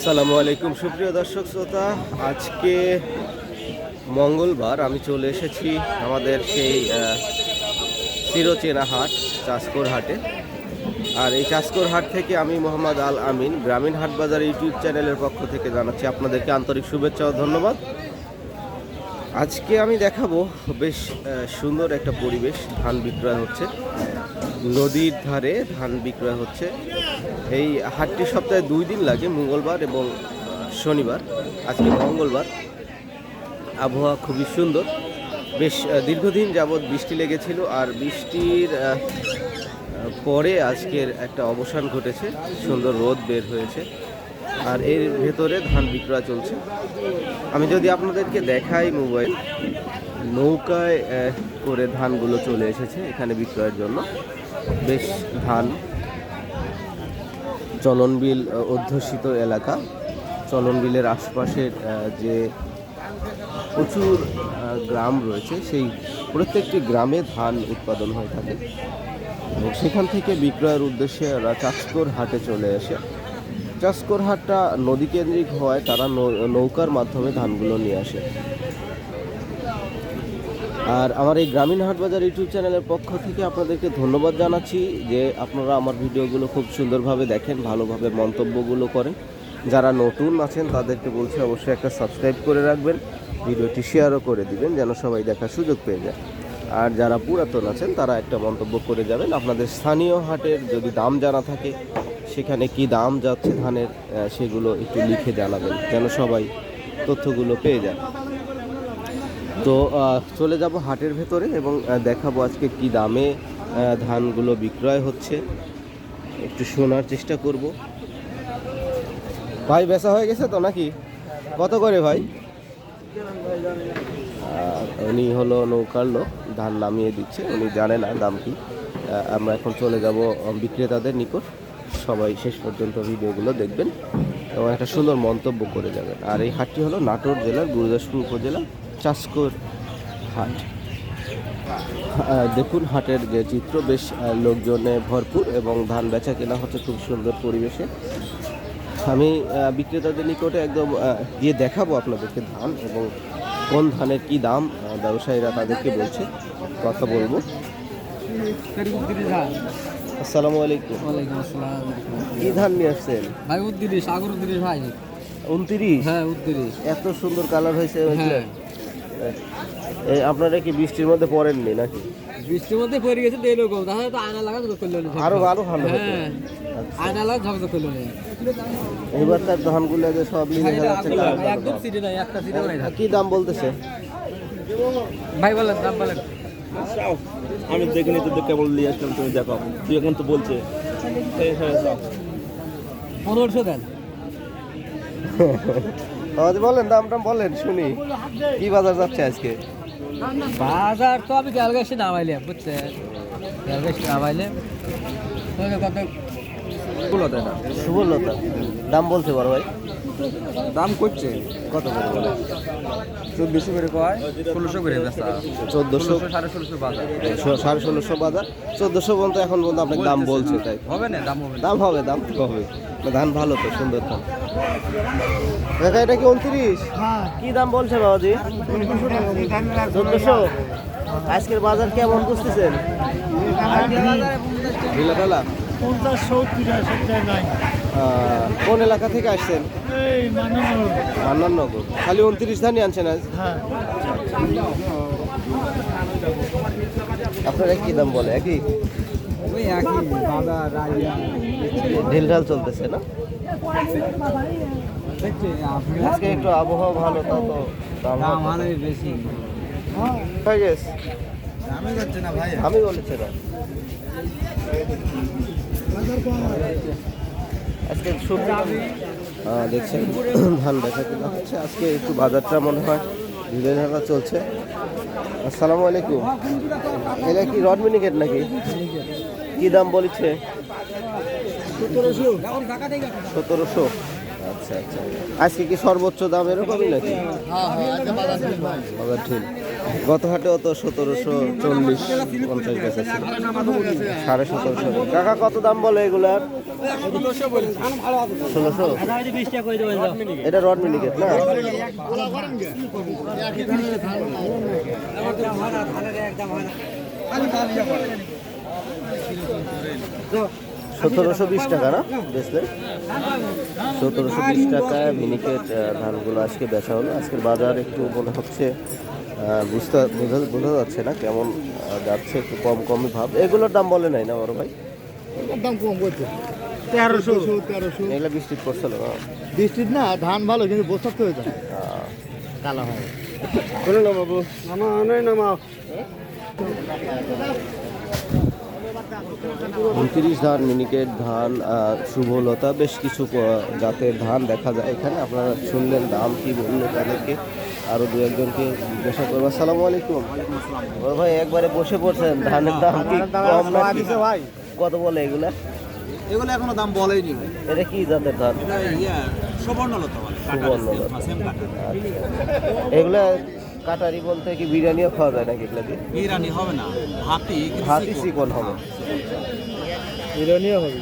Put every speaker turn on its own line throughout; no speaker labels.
আসসালামু আলাইকুম। সুপ্রিয় দর্শক, শ্রোতা, আজকে মঙ্গলবার আমি চলে এসেছি আমাদের সেই চিরচেনা হাট চাষকোর হাটে। আর এই চাষকোর হাট থেকে আমি মোহাম্মদ আল আমিন, গ্রামীণ হাট বাজার ইউটিউব চ্যানেলের পক্ষ থেকে জানাচ্ছি আপনাদেরকে আন্তরিক শুভেচ্ছা ও ধন্যবাদ। আজকে আমি দেখাবো বেশ সুন্দর একটা পরিবেশ, ধান বিক্রয় হচ্ছে। নদীর ধারে ধান বিক্রয় হচ্ছে। এই হাটটি সপ্তাহে দুই দিন লাগে, মঙ্গলবার এবং শনিবার। আজকে মঙ্গলবার। আবহাওয়া খুবই সুন্দর। বেশ দীর্ঘদিন যাবৎ বৃষ্টি লেগেছিল আর বৃষ্টির পরে আজকের একটা অবসান ঘটেছে। সুন্দর রোদ বের হয়েছে আর এর ভেতরে ধান বিক্রয় চলছে। আমি যদি আপনাদেরকে দেখাই মোবাইল, নৌকায় করে ধানগুলো চলে এসেছে এখানে বিক্রয়ের জন্য। বেশ ধান চলনবিল অধ্যুষিত এলাকা। চলনবিলের আশপাশের যে প্রচুর গ্রাম রয়েছে, সেই প্রত্যেকটি গ্রামে ধান উৎপাদন হয়ে থাকে। এবং সেখান থেকে বিক্রয়ের উদ্দেশ্যে ওরা হাটে চলে আসে। চাষকোর হাটটা নদী কেন্দ্রিক হওয়ায় তারা নৌকার মাধ্যমে ধানগুলো নিয়ে আসে। আর আমার এই গ্রামীণ হাট বাজার ইউটিউব চ্যানেলের পক্ষ থেকে আপনাদেরকে ধন্যবাদ জানাচ্ছি যে আপনারা আমার ভিডিওগুলো খুব সুন্দরভাবে দেখেন, ভালোভাবে মন্তব্যগুলো করেন। যারা নতুন আছেন, তাদেরকে বলছি অবশ্যই একটা সাবস্ক্রাইব করে রাখবেন, ভিডিওটি শেয়ারও করে দিবেন, যেন সবাই দেখার সুযোগ পেয়ে যায়। আর যারা পুরাতন আছেন, তারা একটা মন্তব্য করে যাবেন, আপনাদের স্থানীয় হাটের যদি দাম জানা থাকে, সেখানে কি দাম যাচ্ছে ধানের সেগুলো একটু লিখে জানাবেন, যেন সবাই তথ্যগুলো পেয়ে যায়। তো চলে যাব হাটের ভেতরে এবং দেখাবো আজকে কি দামে ধানগুলো বিক্রয় হচ্ছে। একটু শোনার চেষ্টা করব। ভাই, বেচা হয়ে গেছে তো নাকি? কত করে ভাই? উনি হলো নৌকার লোক, ধান নামিয়ে দিচ্ছে, উনি জানে না দাম কি। আমরা এখন চলে যাব বিক্রেতাদের নিকট। সবাই শেষ পর্যন্ত ভিডিওগুলো দেখবেন এবং একটা সুন্দর মন্তব্য করে যাবেন। আর এই হাটটি হলো নাটোর জেলার গুরুদাসপুর উপজেলা। চাষকর হাট। দেখুন হাটের যে চিত্র বেশ লোকজনে ভরপুর এবং ধান বেচা কেনা হচ্ছে খুব সুন্দর পরিবেশে। আমি বিক্রেতাদের নিকটে একদম গিয়ে দেখাবো আপনাদেরকে ধান এবং কোন ধানের কি দাম ব্যবসায়ীরা তাদেরকে বলছে কথা বলব। আসসালামু আলাইকুম। কি ধান নিয়ে আসছেন?
ভাই উদ্দিরিশ ভাই।
উনত্রিশ?
হ্যাঁ উদ্দিরিশ
এত সুন্দর কালার হয়েছে
হ্যাঁ।
আপনারা কি বৃষ্টির মধ্যে পড়েননি নাকি?
বৃষ্টির মধ্যে পড়ে গেছে তো এরকম তাহলে তো আয়না লাগা করল না
আরও আরও ভালো
হ্যাঁ
আচ্ছা।
আয়না লাগা ঝকঝক করল না
এবার তার ধানগুলো যে সব নিয়ে দেখা যাচ্ছে
একদম। সিটে নাই একটা সিটে নাই
কি দাম বলতেছে?
ভাই বলেন দাম বলেন।
আমি দেখিনি তো কেমন নিয়ে আসলাম তুমি দেখো। তুই এখন তো বলছে। এই হ্যাঁ যাও।
পনেরোশো দেন।
বলেন দাম টাম বলেন শুনি। কি বাজার যাচ্ছে আজকে?
বাজার তো আমি গ্যালগাছি নামাইলে বুঝছেন? গ্যালগাছি নামাইলে তোকে কত
সুবর্ণতা দাম বলতে পারো ভাই।
দাম করছে
কত করে বলে
চোদ্দশো করে কয় ষোলোশো করে বেচা
চোদ্দোশো
সাড়ে ষোলোশো বাজার
সাড়ে ষোলোশো বাজার চোদ্দোশো পর্যন্ত এখন পর্যন্ত আপনাকে দাম বলছে তাই
হবে না দাম হবে
দাম হবে দাম তো হবে ধান ভালো তো সুন্দর ধান দেখা এটা কি উনত্রিশ কি দাম বলছে বাবাজি চোদ্দোশো আজকের বাজার কেমন বুঝতেছেন ঢিলা ঢালা
পঞ্চাশ সত্তর নাই
কোন এলাকা থেকে আসছেন? মান্নাননগর খালি উনত্রিশ ধানই আনছেন আজ?
হ্যাঁ।
আপনারা কি দাম বলে? একই? ঢিল ঢাল চলতেছে না? আজকে একটু আবহাওয়া ভালো তা তো দাম
বেশি। আমি যাচ্ছে
আমি বলেছি না আজকে সবজি দেখছেন ধান বেচা কিনা হচ্ছে। আজকে একটু বাজারটা মনে হয় ধীরে ধারা চলছে। আসসালামু আলাইকুম। এটা কি রড মিনিকেট নাকি? কি দাম বলছে? সতেরোশো। আচ্ছা আচ্ছা। আজকে কি সর্বোচ্চ দাম এরকমই নাকি? বাজার ঠিক। গত হাটেও তো সতেরোশো চল্লিশ পঞ্চাশ বেচা ছিল। সাড়ে সতেরোশো। কাকা, কত দাম বলে এগুলার? ষোলোশো? এটা রড মিনিকেট না? সতেরোশো বিশ টাকা না বেচলেন সতেরোশো বিশ টাকায় মিনিকেট ধানগুলো আজকে বেচা হলো। আজকের বাজার একটু মনে হচ্ছে বুঝতে বোঝা বোঝা যাচ্ছে না কেমন যাচ্ছে একটু কম কমই ভাব। এগুলোর দাম বলে নাই না বড় ভাই?
দাম কম করছে তেরোশো। তেরোশো।
এগুলো বৃষ্টি পড়ছিল
বৃষ্টির না ধান ভালো কিন্তু বস্তা তো হয়েছে কালা হয়।
বলে না বাবু?
নামা অনেক নামা।
উনত্রিশ ধান মিনিকেট ধান শুভলতা বেশ কিছু জাতের ধান দেখা যায় এখানে। আপনারা শুনলেন দাম কি বলল তাদেরকে। আরও দু একজনকে জিজ্ঞাসা করব। আসসালামু আলাইকুম। বড় ভাই একবারে বসে পড়ছেন। ধানের দাম কি কম নাকি?
ভাই।
কত বলে এগুলা?
এগুলো এখনও দাম বলেইনি
এটা কি জাতের ধান?
সুবর্ণলতা
এগুলা কাটারি বলতে কি বিরিয়ানিও খাওয়া যায় নাকি এগুলা
বিরানি হবে না হাতি
হাতি চিকন। হবে।
বিরিয়ানিও হবে।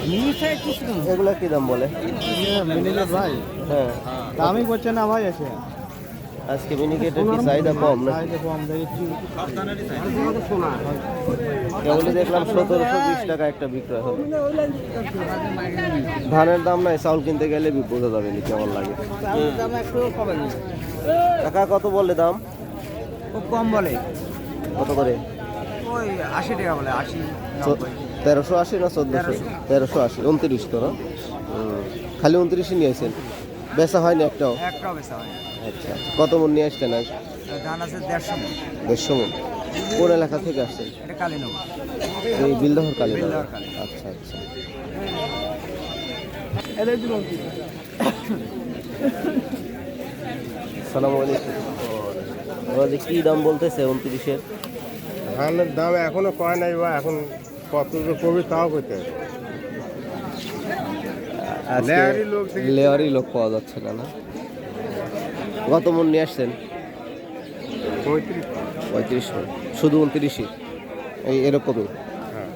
এগুলা কি দাম বলে?
ভাই
হ্যাঁ।
দামই করছে না ভাই এসে।
আজকে মিনিকেটের কি চাহিদা কম না কেবলই দেখলাম সতেরোশো বিশ টাকা একটা বিক্রয় হলো। ধানের দাম নাই চাউল কিনতে গেলে বোঝা যাবে না কেমন লাগে। টাকা কত বলে দাম?
খুব কম বলে।
কত করে?
ওই আশি টাকা বলে আশি
তেরোশো আশি না চোদ্দোশো? তেরোশো। আশি উনত্রিশ তো না। খালি উনত্রিশই নিয়েছেন বেচা হয়নি একটাও?
একটাও বেচা হয়
আচ্ছা আচ্ছা। কত মন নিয়ে আসছেন আজ?
ধান আছে দেড়শো
দেড়শো মন। কোন এলাকা থেকে আসছেন?
এটা কালী নেব
এই বিলদহর কালী
বিলদহর কালী।
আচ্ছা আচ্ছা। সালাম আলাইকুম। ওরা যে কি দাম বলতেছে উনত্রিশের?
ধানের দাম এখনও কয় নাই বা এখন কত যে কবি তাও করতে হবে। লেয়ারি লোক
পাওয়া যাচ্ছে না না? কত মন নিয়ে আসছেন?
পঁয়ত্রিশ
মন। শুধু উনত্রিশই? এই এরকমই?
হ্যাঁ।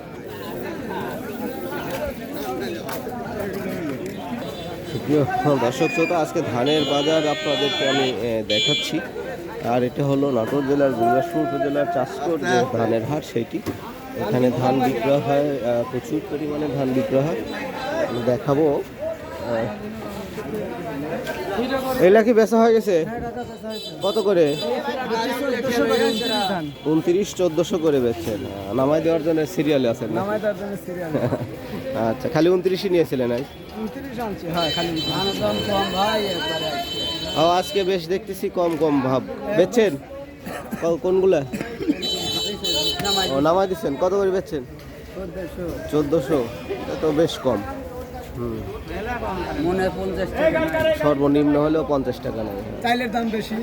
দর্শক শ্রোতা আজকে ধানের বাজার আপনাদেরকে আমি দেখাচ্ছি। আর এটা হলো নাটোর জেলার গুরুদাসপুর উপজেলার চাষকর যে ধানের হাট সেইটি। এখানে ধান বিক্রয় হয় প্রচুর পরিমাণে ধান বিক্রয় হয়। আমি দেখাবো। আহ, এগুলা কি বেচা হয়ে গেছে? কত করে? উনত্রিশ চোদ্দশো করে বেচছেন। নামাই দেওয়ার জন্য সিরিয়ালে আছেন না আচ্ছা খালি উনত্রিশই নিয়েছিলেন আজ? ও আজকে। বেশ দেখতেছি কম কম ভাব। বেচছেন? ক- কোনগুলা? ও নামাই দিচ্ছেন কত করে বেচছেন? চোদ্দশো। এটা তো বেশ কম। হুম।
মনে পঞ্চাশ
সর্বনিম্ন হলেও পঞ্চাশ টাকা নেয়
চাইলের দাম বেশি।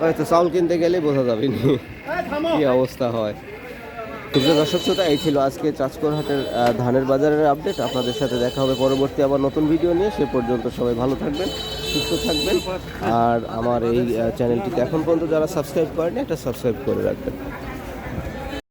হয়তো চাউল কিনতে গেলে বোঝা যাবে না। কি অবস্থা হয়। সুপ্রিয় দর্শক শ্রোতা এই ছিল আজকে চাঁচকর হাটের ধানের বাজারের আপডেট। আপনাদের সাথে দেখা হবে পরবর্তী আবার নতুন ভিডিও নিয়ে। সে পর্যন্ত সবাই ভালো থাকবেন সুস্থ থাকবেন। আর আমার এই চ্যানেলটিতে এখন পর্যন্ত যারা সাবস্ক্রাইব করেনি একটা সাবস্ক্রাইব করে রাখবেন।